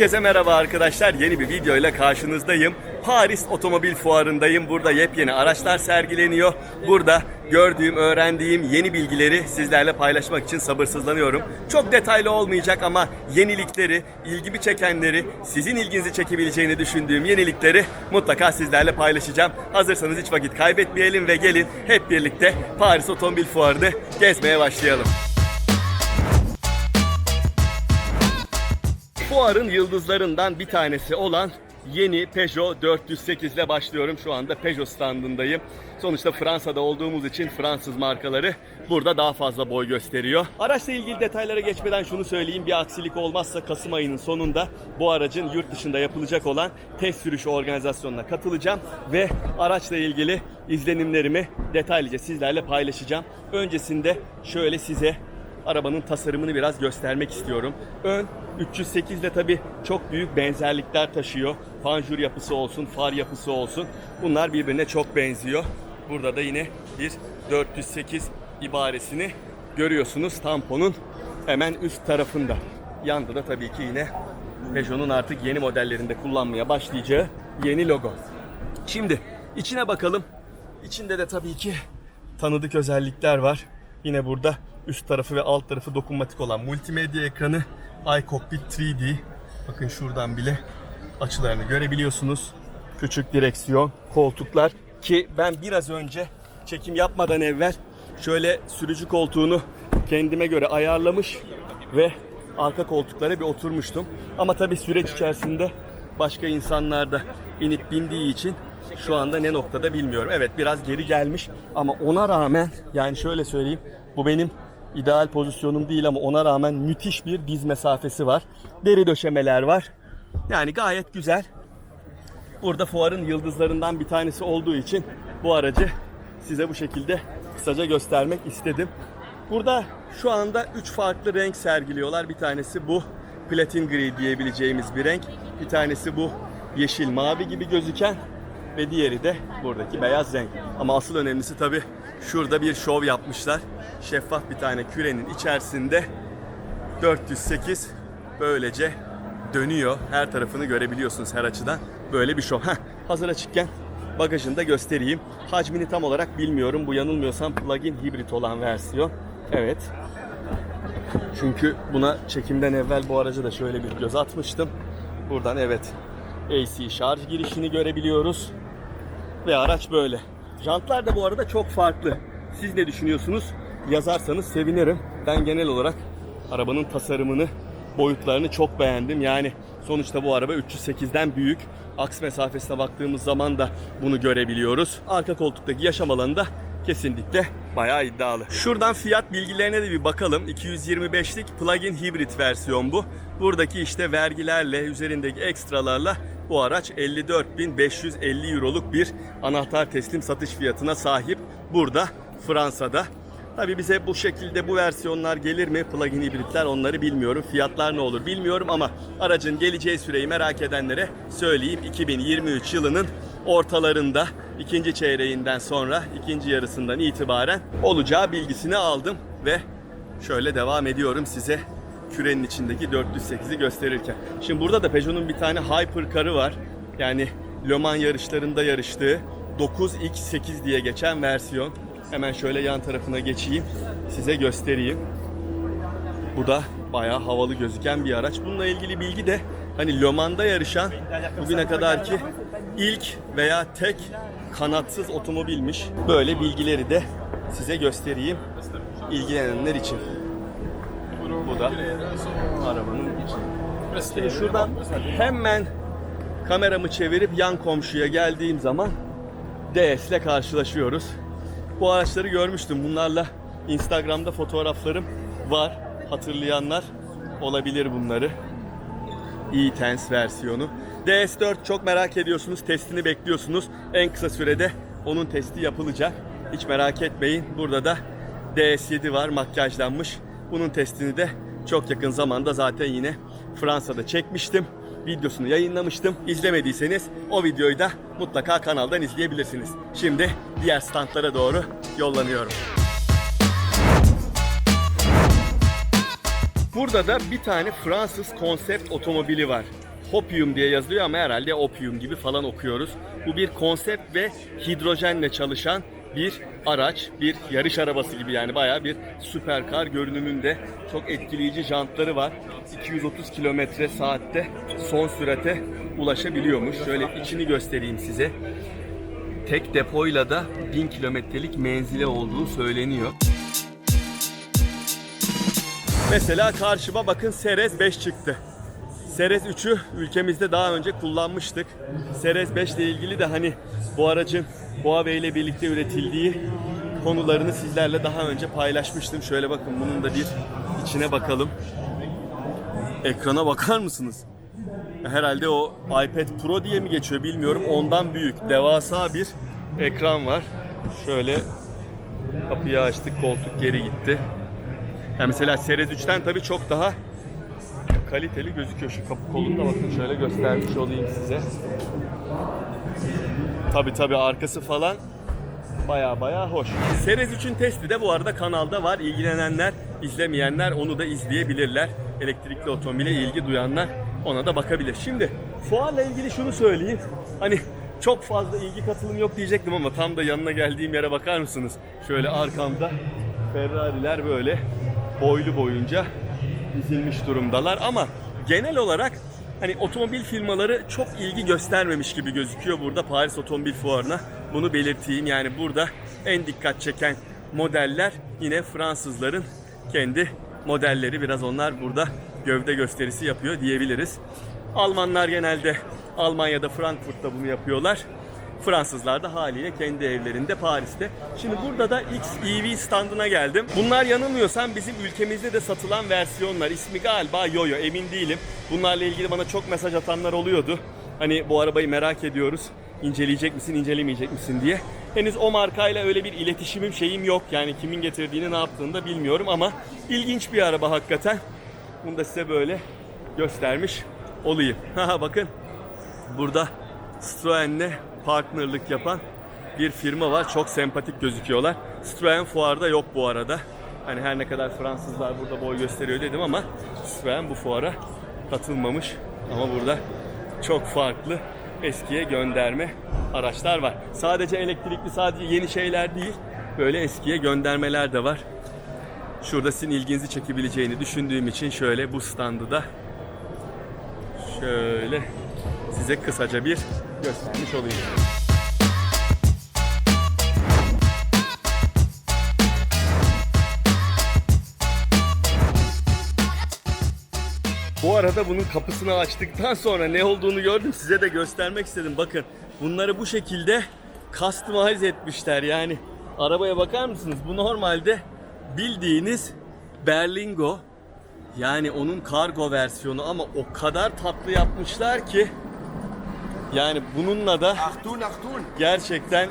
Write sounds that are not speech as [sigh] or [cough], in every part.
Herkese merhaba arkadaşlar. Yeni bir video ile karşınızdayım. Paris Otomobil Fuarı'ndayım. Burada yepyeni araçlar sergileniyor. Burada gördüğüm, öğrendiğim yeni bilgileri sizlerle paylaşmak için sabırsızlanıyorum. Çok detaylı olmayacak ama yenilikleri, ilgimi çekenleri, sizin ilginizi çekebileceğini düşündüğüm yenilikleri mutlaka sizlerle paylaşacağım. Hazırsanız hiç vakit kaybetmeyelim ve gelin hep birlikte Paris Otomobil Fuarı'nı gezmeye başlayalım. Fuarın yıldızlarından bir tanesi olan yeni Peugeot 408 ile başlıyorum. Şu anda Peugeot standındayım. Sonuçta Fransa'da olduğumuz için Fransız markaları burada daha fazla boy gösteriyor. Araçla ilgili detaylara geçmeden şunu söyleyeyim. Bir aksilik olmazsa Kasım ayının sonunda bu aracın yurt dışında yapılacak olan test sürüşü organizasyonuna katılacağım ve araçla ilgili izlenimlerimi detaylıca sizlerle paylaşacağım. Öncesinde şöyle size arabanın tasarımını biraz göstermek istiyorum. Ön 308 ile tabi çok büyük benzerlikler taşıyor. Panjur yapısı olsun, far yapısı olsun. Bunlar birbirine çok benziyor. Burada da yine bir 408 ibaresini görüyorsunuz tamponun hemen üst tarafında. Yanda da tabii ki yine Peugeot'un artık yeni modellerinde kullanmaya başlayacağı yeni logo. Şimdi içine bakalım. İçinde de tabii ki tanıdık özellikler var. Yine burada üst tarafı ve alt tarafı dokunmatik olan multimedya ekranı, iCockpit 3D. Bakın şuradan bile açılarını görebiliyorsunuz. Küçük direksiyon, koltuklar ki ben biraz önce çekim yapmadan evvel şöyle sürücü koltuğunu kendime göre ayarlamış ve arka koltuklara bir oturmuştum. Ama tabii süreç içerisinde başka insanlar da inip bindiği için şu anda ne noktada bilmiyorum. Evet biraz geri gelmiş ama ona rağmen yani şöyle söyleyeyim bu benim ideal pozisyonum değil ama ona rağmen müthiş bir diz mesafesi var. Deri döşemeler var. Yani gayet güzel. Burada fuarın yıldızlarından bir tanesi olduğu için bu aracı size bu şekilde kısaca göstermek istedim. Burada şu anda 3 farklı renk sergiliyorlar. Bir tanesi bu platin gri diyebileceğimiz bir renk. Bir tanesi bu yeşil mavi gibi gözüken ve diğeri de buradaki beyaz renk. Ama asıl önemlisi tabi şurada bir şov yapmışlar. Şeffaf bir tane kürenin içerisinde 408 böylece dönüyor. Her tarafını görebiliyorsunuz her açıdan. Böyle bir şov. Heh, hazır açıkken bagajını da göstereyim. Hacmini tam olarak bilmiyorum. Bu yanılmıyorsam plug-in hibrit olan versiyon. Evet. Çünkü buna çekimden evvel bu araca da şöyle bir göz atmıştım. Buradan evet AC şarj girişini görebiliyoruz. Ve araç böyle. Jantlar da bu arada çok farklı. Siz ne düşünüyorsunuz? Yazarsanız sevinirim. Ben genel olarak arabanın tasarımını, boyutlarını çok beğendim. Yani sonuçta bu araba 308'den büyük. Aks mesafesine baktığımız zaman da bunu görebiliyoruz. Arka koltuktaki yaşam alanı da kesinlikle bayağı iddialı. Şuradan fiyat bilgilerine de bir bakalım. 225'lik plug-in hibrit versiyon bu. Buradaki işte vergilerle, üzerindeki ekstralarla bu araç 54.550 euroluk bir anahtar teslim satış fiyatına sahip. Burada Fransa'da. Tabii bize bu şekilde bu versiyonlar gelir mi? Plug-in hibritler onları bilmiyorum. Fiyatlar ne olur bilmiyorum ama aracın geleceği süreyi merak edenlere söyleyeyim. 2023 yılının ortalarında ikinci çeyreğinden sonra ikinci yarısından itibaren olacağı bilgisini aldım ve şöyle devam ediyorum size kürenin içindeki 408'i gösterirken. Şimdi burada da Peugeot'un bir tane Hypercar'ı var. Yani Le Mans yarışlarında yarıştığı 9X8 diye geçen versiyon. Hemen şöyle yan tarafına geçeyim. Size göstereyim. Bu da bayağı havalı gözüken bir araç. Bununla ilgili bilgi de hani Le Mans'da yarışan bugüne kadar ki ilk veya tek kanatsız otomobilmiş. Böyle bilgileri de size göstereyim ilgilenenler için. Bu da arabanın içi. Şuradan hemen kameramı çevirip yan komşuya geldiğim zaman DS ile karşılaşıyoruz. Bu araçları görmüştüm. Bunlarla Instagram'da fotoğraflarım var. Hatırlayanlar olabilir bunları. E-Tense versiyonu. DS4 çok merak ediyorsunuz. Testini bekliyorsunuz. En kısa sürede onun testi yapılacak. Hiç merak etmeyin. Burada da DS7 var makyajlanmış. Bunun testini de çok yakın zamanda zaten yine Fransa'da çekmiştim. Videosunu yayınlamıştım. İzlemediyseniz o videoyu da mutlaka kanaldan izleyebilirsiniz. Şimdi diğer standlara doğru yollanıyorum. Burada da bir tane Fransız konsept otomobili var. Hopium diye yazılıyor ama herhalde opium gibi falan okuyoruz. Bu bir konsept ve hidrojenle çalışan bir araç, bir yarış arabası gibi yani bayağı bir süperkar görünümünde çok etkileyici jantları var. 230 kilometre saatte son sürate ulaşabiliyormuş. Şöyle içini göstereyim size. Tek depoyla da 1000 kilometrelik menzile olduğu söyleniyor. Mesela karşıma bakın Serez 5 çıktı. Serez 3'ü ülkemizde daha önce kullanmıştık. Serez 5 ile ilgili de hani bu aracın Huawei ile birlikte üretildiği konularını sizlerle daha önce paylaşmıştım. Şöyle bakın bunun da bir içine bakalım. Ekrana bakar mısınız? Herhalde o iPad Pro diye mi geçiyor bilmiyorum. Ondan büyük, devasa bir ekran var. Şöyle kapıyı açtık, koltuk geri gitti. Yani mesela Series 3'ten tabii çok daha kaliteli gözüküyor. Şu kapı kolunda bakın şöyle göstermiş olayım size. Tabii tabii arkası falan baya baya hoş. Series 3'ün testi de bu arada kanalda var. İlgilenenler, izlemeyenler onu da izleyebilirler. Elektrikli otomobile ilgi duyanlar ona da bakabilir. Şimdi fuarla ilgili şunu söyleyeyim. Hani çok fazla ilgi katılım yok diyecektim ama tam da yanına geldiğim yere bakar mısınız? Şöyle arkamda Ferrari'ler böyle boylu boyunca dizilmiş durumdalar ama genel olarak hani otomobil firmaları çok ilgi göstermemiş gibi gözüküyor burada Paris Otomobil Fuarı'na. Bunu belirteyim yani burada en dikkat çeken modeller yine Fransızların kendi modelleri. Biraz onlar burada gövde gösterisi yapıyor diyebiliriz. Almanlar genelde Almanya'da Frankfurt'ta bunu yapıyorlar. Fransızlar da haliyle kendi evlerinde Paris'te. Şimdi burada da XEV standına geldim. Bunlar yanılmıyorsam bizim ülkemizde de satılan versiyonlar. İsmi galiba Yoyo emin değilim. Bunlarla ilgili bana çok mesaj atanlar oluyordu. Hani bu arabayı merak ediyoruz. İnceleyecek misin, incelemeyecek misin diye. Henüz o markayla öyle bir iletişimim şeyim yok. Yani kimin getirdiğini ne yaptığını da bilmiyorum ama ilginç bir araba hakikaten. Bunu da size böyle göstermiş olayım. [laughs] Haha bakın burada Citroen'le partnerlık yapan bir firma var. Çok sempatik gözüküyorlar. Citroen fuarda yok bu arada. Hani her ne kadar Fransızlar burada boy gösteriyor dedim ama Citroen bu fuara katılmamış. Ama burada çok farklı eskiye gönderme araçlar var. Sadece elektrikli, sadece yeni şeyler değil. Böyle eskiye göndermeler de var. Şurada sizin ilginizi çekebileceğini düşündüğüm için şöyle bu standı da şöyle size kısaca bir göstermiş olayım. Bu arada bunun kapısını açtıktan sonra ne olduğunu gördüm. Size de göstermek istedim. Bakın bunları bu şekilde customize etmişler. Yani arabaya bakar mısınız? Bu normalde bildiğiniz Berlingo. Yani onun kargo versiyonu ama o kadar tatlı yapmışlar ki yani bununla da gerçekten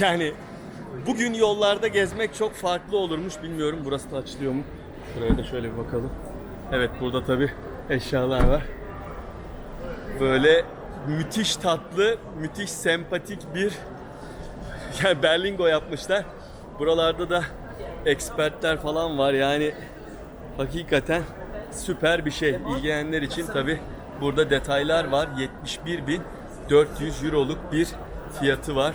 yani bugün yollarda gezmek çok farklı olurmuş bilmiyorum burası da açılıyor mu? Şuraya da şöyle bir bakalım. Evet burada tabi eşyalar var. Böyle müthiş tatlı, müthiş sempatik bir [laughs] yani Berlingo yapmışlar. Buralarda da ekspertler falan var yani hakikaten süper bir şey. İlgilenenler için tabi burada detaylar var. 71.400 euroluk bir fiyatı var.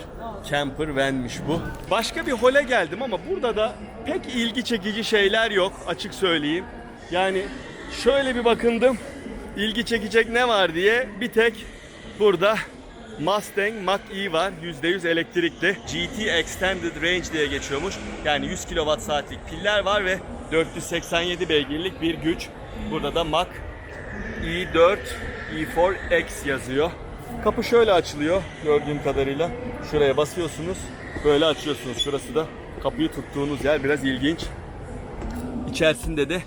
Camper van'miş bu. Başka bir hole geldim ama burada da pek ilgi çekici şeyler yok açık söyleyeyim. Yani şöyle bir bakındım ilgi çekecek ne var diye bir tek burada Mustang Mach-E var. %100 elektrikli. GT Extended Range diye geçiyormuş. Yani 100 kWh saatlik piller var ve 487 beygirlik bir güç. Burada da Mach E4 E4X yazıyor. Kapı şöyle açılıyor gördüğüm kadarıyla. Şuraya basıyorsunuz. Böyle açıyorsunuz. Şurası da kapıyı tuttuğunuz yer biraz ilginç. İçerisinde de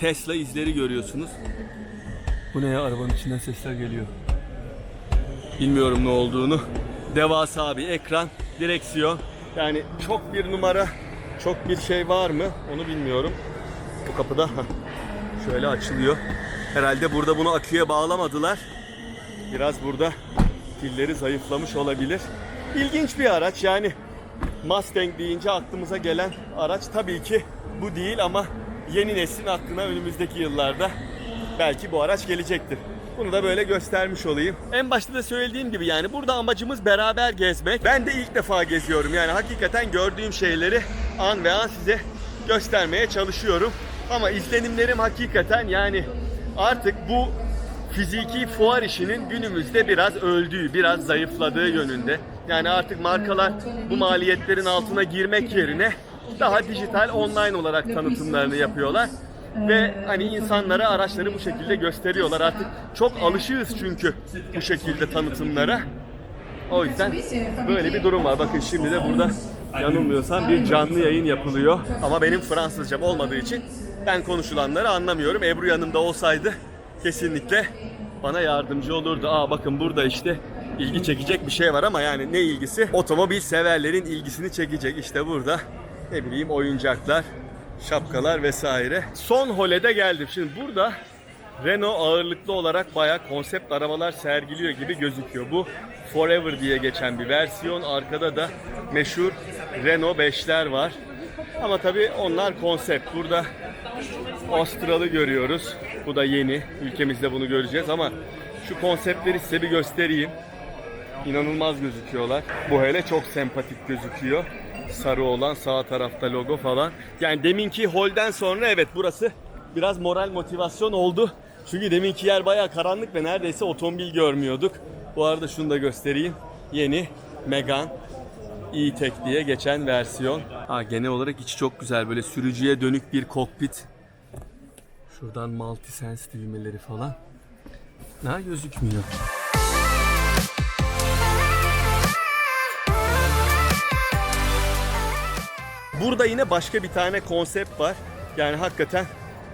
Tesla izleri görüyorsunuz. Bu ne ya arabanın içinden sesler geliyor. Bilmiyorum ne olduğunu. Devasa bir ekran, direksiyon. Yani çok bir numara, çok bir şey var mı onu bilmiyorum. Bu kapıda şöyle açılıyor. Herhalde burada bunu aküye bağlamadılar. Biraz burada pilleri zayıflamış olabilir. İlginç bir araç yani Mustang deyince aklımıza gelen araç tabii ki bu değil ama yeni neslin aklına önümüzdeki yıllarda belki bu araç gelecektir. Bunu da böyle göstermiş olayım. En başta da söylediğim gibi yani burada amacımız beraber gezmek. Ben de ilk defa geziyorum. Yani hakikaten gördüğüm şeyleri an ve an size göstermeye çalışıyorum. Ama izlenimlerim hakikaten yani artık bu fiziki fuar işinin günümüzde biraz öldüğü, biraz zayıfladığı yönünde. Yani artık markalar bu maliyetlerin altına girmek yerine daha dijital online olarak tanıtımlarını yapıyorlar. Ve hani insanlara araçları bu şekilde gösteriyorlar. Artık çok alışığız çünkü bu şekilde tanıtımlara. O yüzden böyle bir durum var. Bakın şimdi de burada yanılmıyorsam bir canlı yayın yapılıyor. Ama benim Fransızcam olmadığı için ben konuşulanları anlamıyorum. Ebru yanımda olsaydı kesinlikle bana yardımcı olurdu. Aa bakın burada işte ilgi çekecek bir şey var ama yani ne ilgisi? Otomobil severlerin ilgisini çekecek. İşte burada ne bileyim oyuncaklar, şapkalar vesaire. Son holede geldim. Şimdi burada Renault ağırlıklı olarak bayağı konsept arabalar sergiliyor gibi gözüküyor. Bu Forever diye geçen bir versiyon. Arkada da meşhur Renault 5'ler var. Ama tabii onlar konsept. Burada Astral'ı görüyoruz. Bu da yeni. Ülkemizde bunu göreceğiz ama şu konseptleri size bir göstereyim. İnanılmaz gözüküyorlar. Bu hele çok sempatik gözüküyor. Sarı olan sağ tarafta logo falan. Yani deminki holden sonra evet burası biraz moral motivasyon oldu. Çünkü deminki yer bayağı karanlık ve neredeyse otomobil görmüyorduk. Bu arada şunu da göstereyim. Yeni Megane E-Tech diye geçen versiyon. Ha, genel olarak içi çok güzel. Böyle sürücüye dönük bir kokpit. Şuradan multi-sense düğmeleri falan. Ne gözükmüyor. Burada yine başka bir tane konsept var. Yani hakikaten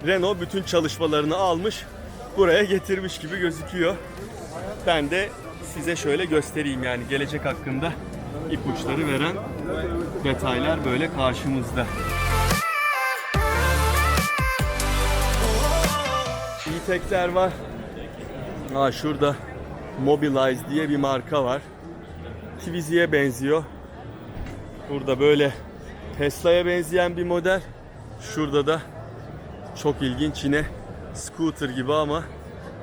Renault bütün çalışmalarını almış, buraya getirmiş gibi gözüküyor. Ben de size şöyle göstereyim yani gelecek hakkında ipuçları veren detaylar böyle karşımızda. E-Tech'ler var. Ha şurada Mobilize diye bir marka var. Twizy'ye benziyor. Burada böyle Tesla'ya benzeyen bir model. Şurada da çok ilginç yine scooter gibi ama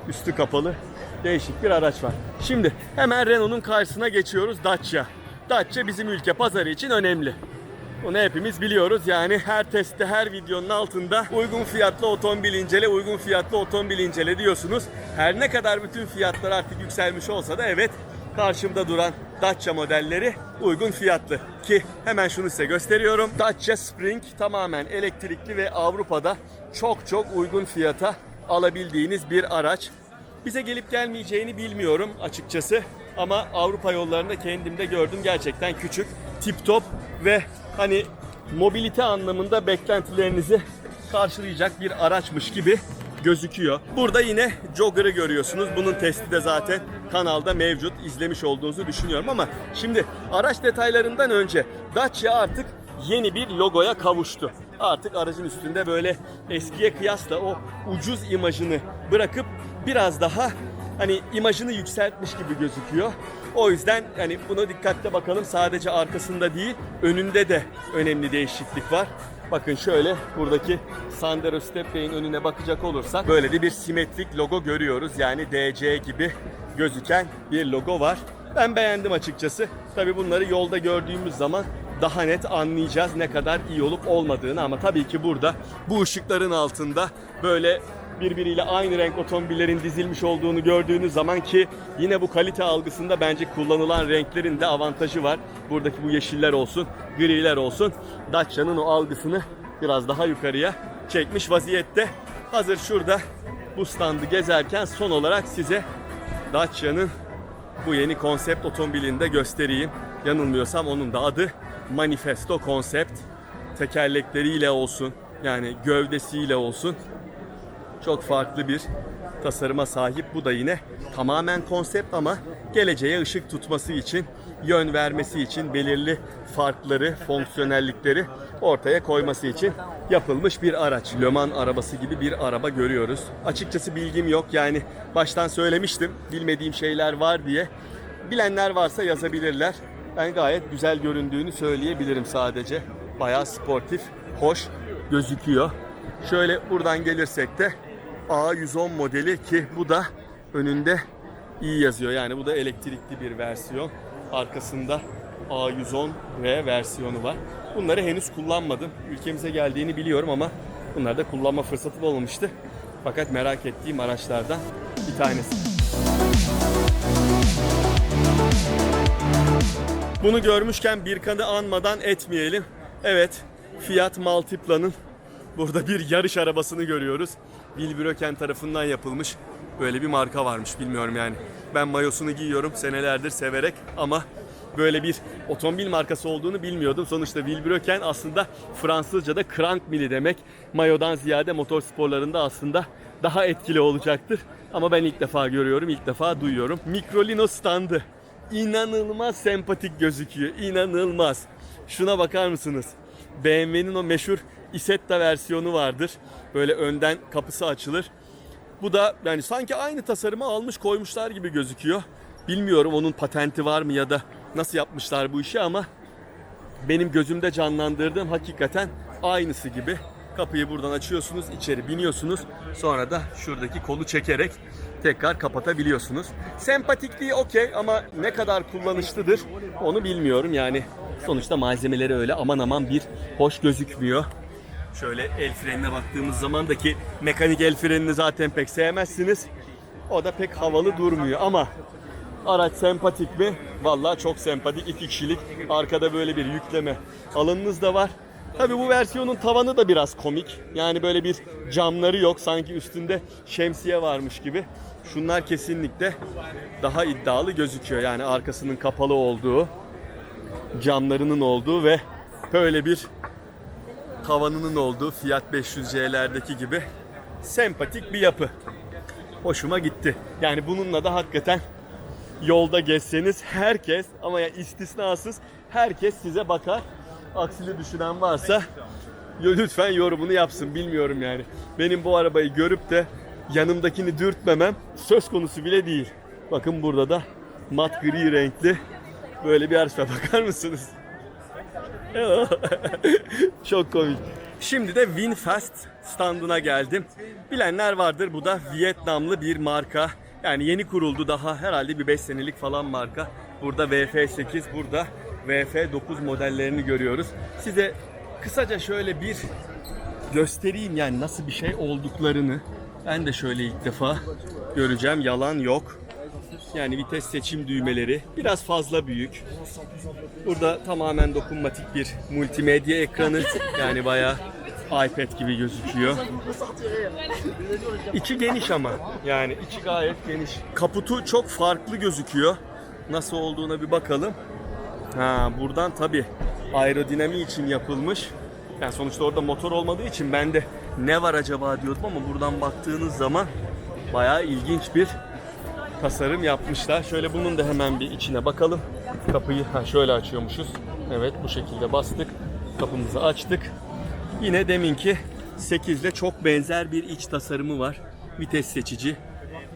üstü kapalı değişik bir araç var. Şimdi hemen Renault'un karşısına geçiyoruz Dacia. Dacia bizim ülke pazarı için önemli. Bunu hepimiz biliyoruz. Yani her testte, her videonun altında uygun fiyatlı otomobil incele, uygun fiyatlı otomobil incele diyorsunuz. Her ne kadar bütün fiyatlar artık yükselmiş olsa da evet karşımda duran Dacia modelleri uygun fiyatlı. Ki hemen şunu size gösteriyorum. Dacia Spring tamamen elektrikli ve Avrupa'da çok çok uygun fiyata alabildiğiniz bir araç. Bize gelip gelmeyeceğini bilmiyorum açıkçası. Ama Avrupa yollarında kendimde gördüm gerçekten küçük, tip top ve hani mobilite anlamında beklentilerinizi karşılayacak bir araçmış gibi gözüküyor. Burada yine Jogger'ı görüyorsunuz. Bunun testi de zaten kanalda mevcut. izlemiş olduğunuzu düşünüyorum ama şimdi araç detaylarından önce Dacia artık yeni bir logoya kavuştu. Artık aracın üstünde böyle eskiye kıyasla o ucuz imajını bırakıp biraz daha hani imajını yükseltmiş gibi gözüküyor. O yüzden hani buna dikkatle bakalım. Sadece arkasında değil, önünde de önemli değişiklik var. Bakın şöyle buradaki Sandero Stepway'in önüne bakacak olursak böyle de bir simetrik logo görüyoruz. Yani DC gibi gözüken bir logo var. Ben beğendim açıkçası. Tabi bunları yolda gördüğümüz zaman daha net anlayacağız ne kadar iyi olup olmadığını ama tabii ki burada bu ışıkların altında böyle birbiriyle aynı renk otomobillerin dizilmiş olduğunu gördüğünüz zaman ki yine bu kalite algısında bence kullanılan renklerin de avantajı var. Buradaki bu yeşiller olsun, griler olsun Dacia'nın o algısını biraz daha yukarıya çekmiş vaziyette. Hazır şurada bu standı gezerken son olarak size Dacia'nın bu yeni konsept otomobilini de göstereyim. Yanılmıyorsam onun da adı Manifesto Concept. Tekerlekleriyle olsun yani gövdesiyle olsun çok farklı bir tasarıma sahip. Bu da yine tamamen konsept ama geleceğe ışık tutması için, yön vermesi için belirli farkları, fonksiyonellikleri ortaya koyması için yapılmış bir araç. Le arabası gibi bir araba görüyoruz. Açıkçası bilgim yok yani baştan söylemiştim bilmediğim şeyler var diye. Bilenler varsa yazabilirler. Ben gayet güzel göründüğünü söyleyebilirim sadece. Bayağı sportif, hoş gözüküyor. Şöyle buradan gelirsek de A110 modeli ki bu da önünde iyi yazıyor. Yani bu da elektrikli bir versiyon. Arkasında A110R versiyonu var. Bunları henüz kullanmadım. Ülkemize geldiğini biliyorum ama bunları da kullanma fırsatı da olmamıştı. Fakat merak ettiğim araçlardan bir tanesi. Bunu görmüşken Birkan'ı anmadan etmeyelim. Evet, Fiat Multipla'nın burada bir yarış arabasını görüyoruz. Wilbröken tarafından yapılmış. Böyle bir marka varmış bilmiyorum yani. Ben mayosunu giyiyorum senelerdir severek ama böyle bir otomobil markası olduğunu bilmiyordum. Sonuçta Wilbröken aslında Fransızca'da crank mili demek. Mayodan ziyade motor sporlarında aslında daha etkili olacaktır. Ama ben ilk defa görüyorum, ilk defa duyuyorum. Microlino standı inanılmaz sempatik gözüküyor. İnanılmaz. Şuna bakar mısınız? BMW'nin o meşhur Isetta versiyonu vardır. Böyle önden kapısı açılır. Bu da yani sanki aynı tasarımı almış koymuşlar gibi gözüküyor. Bilmiyorum onun patenti var mı ya da nasıl yapmışlar bu işi ama benim gözümde canlandırdığım hakikaten aynısı gibi. Kapıyı buradan açıyorsunuz, içeri biniyorsunuz. Sonra da şuradaki kolu çekerek tekrar kapatabiliyorsunuz. Sempatikliği okey ama ne kadar kullanışlıdır onu bilmiyorum. Yani sonuçta malzemeleri öyle aman aman bir hoş gözükmüyor. Şöyle el frenine baktığımız zaman da ki mekanik el frenini zaten pek sevmezsiniz. O da pek havalı durmuyor ama Araç sempatik mi? Vallahi çok sempatik. iki kişilik. Arkada böyle bir yükleme alanınız da var. Tabii bu versiyonun tavanı da biraz komik. Yani böyle bir camları yok. Sanki üstünde şemsiye varmış gibi. Şunlar kesinlikle daha iddialı gözüküyor. Yani arkasının kapalı olduğu, camlarının olduğu ve böyle bir tavanının olduğu Fiat 500C'lerdeki gibi sempatik bir yapı. Hoşuma gitti. Yani bununla da hakikaten yolda gezseniz herkes ama ya istisnasız herkes size bakar. Aksini düşünen varsa lütfen yorumunu yapsın bilmiyorum yani. Benim bu arabayı görüp de yanımdakini dürtmemem söz konusu bile değil. Bakın burada da mat gri renkli böyle bir var. [laughs] Bakar mısınız? [laughs] Çok komik. Şimdi de Winfast standına geldim. Bilenler vardır bu da Vietnamlı bir marka. Yani yeni kuruldu daha herhalde bir 5 senelik falan marka. Burada VF8, burada VF9 modellerini görüyoruz. Size kısaca şöyle bir göstereyim yani nasıl bir şey olduklarını. Ben de şöyle ilk defa göreceğim. Yalan yok. Yani vites seçim düğmeleri biraz fazla büyük. Burada tamamen dokunmatik bir multimedya ekranı. Yani bayağı iPad gibi gözüküyor. İçi geniş ama. Yani içi gayet geniş. Kaputu çok farklı gözüküyor. Nasıl olduğuna bir bakalım. Ha buradan tabi aerodinami için yapılmış. Yani sonuçta orada motor olmadığı için ben de ne var acaba diyordum ama buradan baktığınız zaman bayağı ilginç bir tasarım yapmışlar. Şöyle bunun da hemen bir içine bakalım. Kapıyı ha şöyle açıyormuşuz. Evet bu şekilde bastık. Kapımızı açtık. Yine deminki 8 ile çok benzer bir iç tasarımı var. Vites seçici,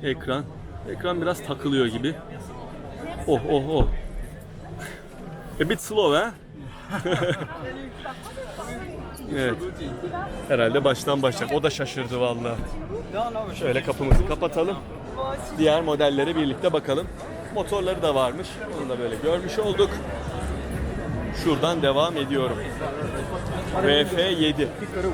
ekran. Ekran biraz takılıyor gibi. Oh oh oh. A bit slow ha? [laughs] evet. Herhalde baştan başlayacak. O da şaşırdı vallahi. Şöyle kapımızı kapatalım. Diğer modellere birlikte bakalım. Motorları da varmış. Onu da böyle görmüş olduk. Şuradan devam ediyorum. VF7.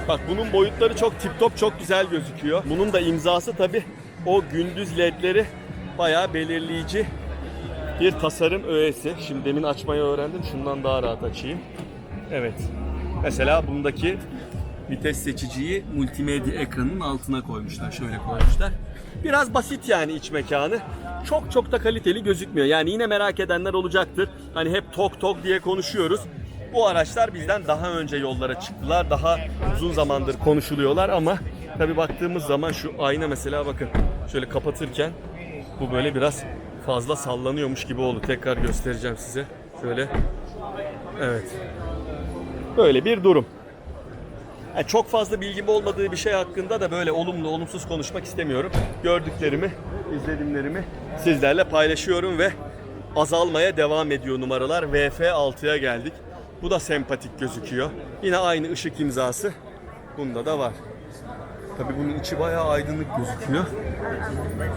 Bak bunun boyutları çok tip top çok güzel gözüküyor. Bunun da imzası tabi o gündüz ledleri bayağı belirleyici bir tasarım öğesi. Şimdi demin açmayı öğrendim. Şundan daha rahat açayım. Evet. Mesela bundaki vites seçiciyi multimedya ekranının altına koymuşlar. Şöyle koymuşlar. Biraz basit yani iç mekanı. Çok çok da kaliteli gözükmüyor. Yani yine merak edenler olacaktır. Hani hep tok tok diye konuşuyoruz. Bu araçlar bizden daha önce yollara çıktılar. Daha uzun zamandır konuşuluyorlar ama tabi baktığımız zaman şu ayna mesela bakın şöyle kapatırken bu böyle biraz fazla sallanıyormuş gibi oldu. Tekrar göstereceğim size. Şöyle. Evet. Böyle bir durum. Yani çok fazla bilgim olmadığı bir şey hakkında da böyle olumlu olumsuz konuşmak istemiyorum. Gördüklerimi, izledimlerimi sizlerle paylaşıyorum ve azalmaya devam ediyor numaralar. VF6'ya geldik. Bu da sempatik gözüküyor. Yine aynı ışık imzası. Bunda da var. Tabii bunun içi bayağı aydınlık gözüküyor.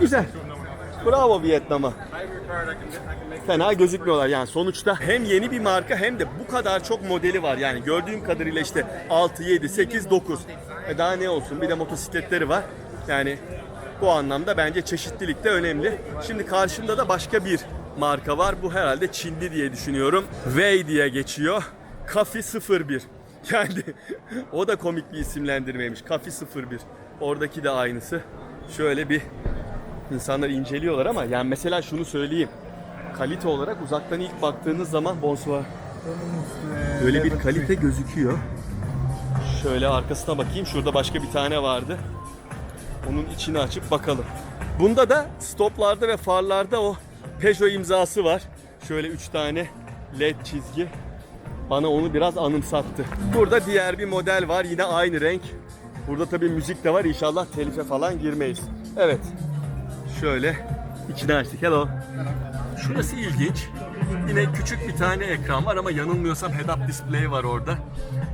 Güzel. Bravo Vietnam'a. Fena gözükmüyorlar yani. Sonuçta hem yeni bir marka hem de bu kadar çok modeli var. Yani gördüğüm kadarıyla işte 6, 7, 8, 9 e daha ne olsun? Bir de motosikletleri var. Yani bu anlamda bence çeşitlilik de önemli. Şimdi karşımda da başka bir marka var. Bu herhalde Çinli diye düşünüyorum. Wei diye geçiyor. Kafi 01 [laughs] yani o da komik bir isimlendirmeymiş Kafi 01 oradaki de aynısı. Şöyle bir insanlar inceliyorlar ama yani mesela şunu söyleyeyim. Kalite olarak uzaktan ilk baktığınız zaman bonsoir. Böyle bir kalite gözüküyor. Şöyle arkasına bakayım. Şurada başka bir tane vardı. Onun içini açıp bakalım. Bunda da stoplarda ve farlarda o Peugeot imzası var. Şöyle 3 tane led çizgi. Bana onu biraz anımsattı. Burada diğer bir model var. Yine aynı renk. Burada tabii müzik de var. İnşallah telife falan girmeyiz. Evet. Şöyle içini açtık. Hello. Şurası ilginç. Yine küçük bir tane ekran var ama yanılmıyorsam head-up display var orada.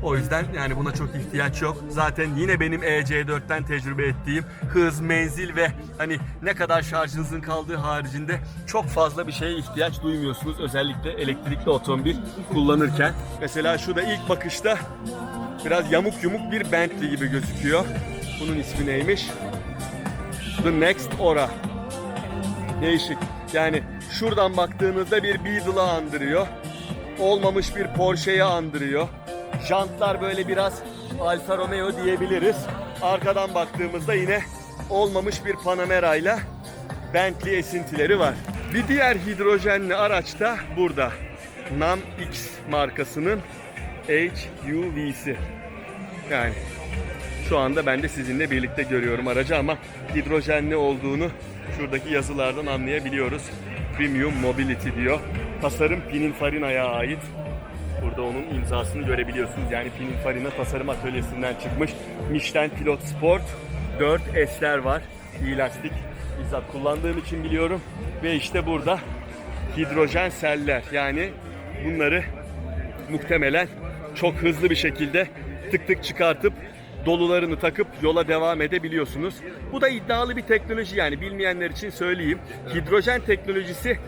O yüzden yani buna çok ihtiyaç yok. Zaten yine benim EC4'ten tecrübe ettiğim hız, menzil ve hani ne kadar şarjınızın kaldığı haricinde çok fazla bir şeye ihtiyaç duymuyorsunuz. Özellikle elektrikli otomobil kullanırken. Mesela şu da ilk bakışta biraz yamuk yumuk bir Bentley gibi gözüküyor. Bunun ismi neymiş? The Next Aura. Değişik. Yani şuradan baktığınızda bir Beetle'ı andırıyor. Olmamış bir Porsche'yi andırıyor. Jantlar böyle biraz Alfa Romeo diyebiliriz. Arkadan baktığımızda yine olmamış bir Panamera ile Bentley esintileri var. Bir diğer hidrojenli araç da burada. Nam X markasının HUV'si. Yani şu anda ben de sizinle birlikte görüyorum aracı ama hidrojenli olduğunu şuradaki yazılardan anlayabiliyoruz. Premium Mobility diyor. Tasarım Pininfarina'ya ait. Burada onun imzasını görebiliyorsunuz. Yani Pininfarina tasarım atölyesinden çıkmış. Michelin Pilot Sport 4 S'ler var. İyi lastik. Bizzat kullandığım için biliyorum. Ve işte burada hidrojen seller. Yani bunları muhtemelen çok hızlı bir şekilde tık tık çıkartıp dolularını takıp yola devam edebiliyorsunuz. Bu da iddialı bir teknoloji yani bilmeyenler için söyleyeyim. Hidrojen teknolojisi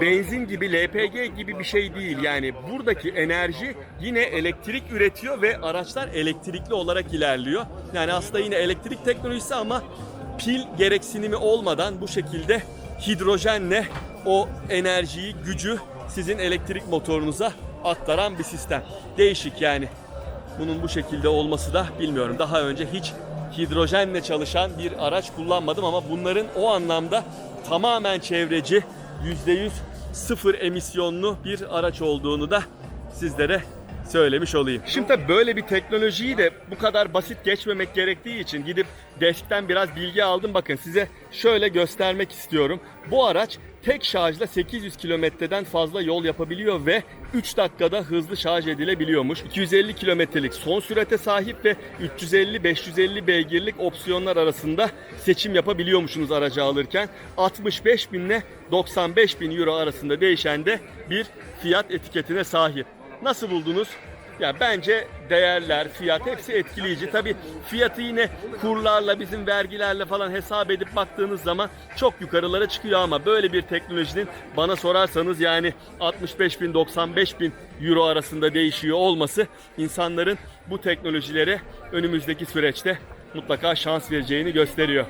benzin gibi LPG gibi bir şey değil. Yani buradaki enerji yine elektrik üretiyor ve araçlar elektrikli olarak ilerliyor. Yani aslında yine elektrik teknolojisi ama pil gereksinimi olmadan bu şekilde hidrojenle o enerjiyi, gücü sizin elektrik motorunuza aktaran bir sistem. Değişik yani. Bunun bu şekilde olması da bilmiyorum. Daha önce hiç hidrojenle çalışan bir araç kullanmadım ama bunların o anlamda tamamen çevreci, %100 sıfır emisyonlu bir araç olduğunu da sizlere söylemiş olayım. Şimdi tabii böyle bir teknolojiyi de bu kadar basit geçmemek gerektiği için gidip deskten biraz bilgi aldım. Bakın size şöyle göstermek istiyorum. Bu araç tek şarjla 800 kilometreden fazla yol yapabiliyor ve 3 dakikada hızlı şarj edilebiliyormuş. 250 kilometrelik son sürate sahip ve 350-550 beygirlik opsiyonlar arasında seçim yapabiliyormuşsunuz aracı alırken. 65 bin ile 95 bin euro arasında değişen de bir fiyat etiketine sahip. Nasıl buldunuz? Ya bence değerler, fiyat hepsi etkileyici. Tabi fiyatı yine kurlarla, bizim vergilerle falan hesap edip baktığınız zaman çok yukarılara çıkıyor ama böyle bir teknolojinin bana sorarsanız yani 65 bin 95 bin euro arasında değişiyor olması insanların bu teknolojilere önümüzdeki süreçte mutlaka şans vereceğini gösteriyor.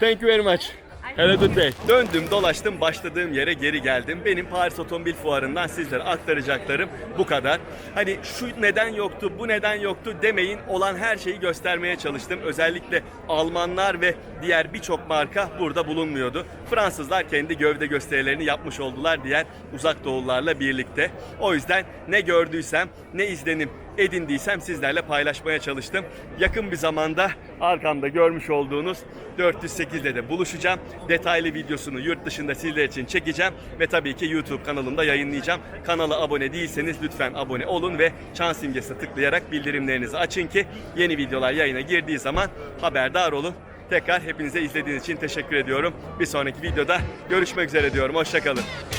Thank you very much. Have a good day. Döndüm dolaştım başladığım yere geri geldim. Benim Paris Otomobil Fuarı'ndan sizlere aktaracaklarım bu kadar. Hani şu neden yoktu, bu neden yoktu demeyin. Olan her şeyi göstermeye çalıştım. Özellikle Almanlar ve diğer birçok marka burada bulunmuyordu. Fransızlar kendi gövde gösterilerini yapmış oldular diğer uzak doğularla birlikte. O yüzden ne gördüysem, ne izlenim edindiysem sizlerle paylaşmaya çalıştım. Yakın bir zamanda arkamda görmüş olduğunuz 408'de de buluşacağım. Detaylı videosunu yurt dışında sizler için çekeceğim ve tabii ki YouTube kanalımda yayınlayacağım. Kanala abone değilseniz lütfen abone olun ve çan simgesine tıklayarak bildirimlerinizi açın ki yeni videolar yayına girdiği zaman haberdar olun. Tekrar hepinize izlediğiniz için teşekkür ediyorum. Bir sonraki videoda görüşmek üzere diyorum. Hoşçakalın.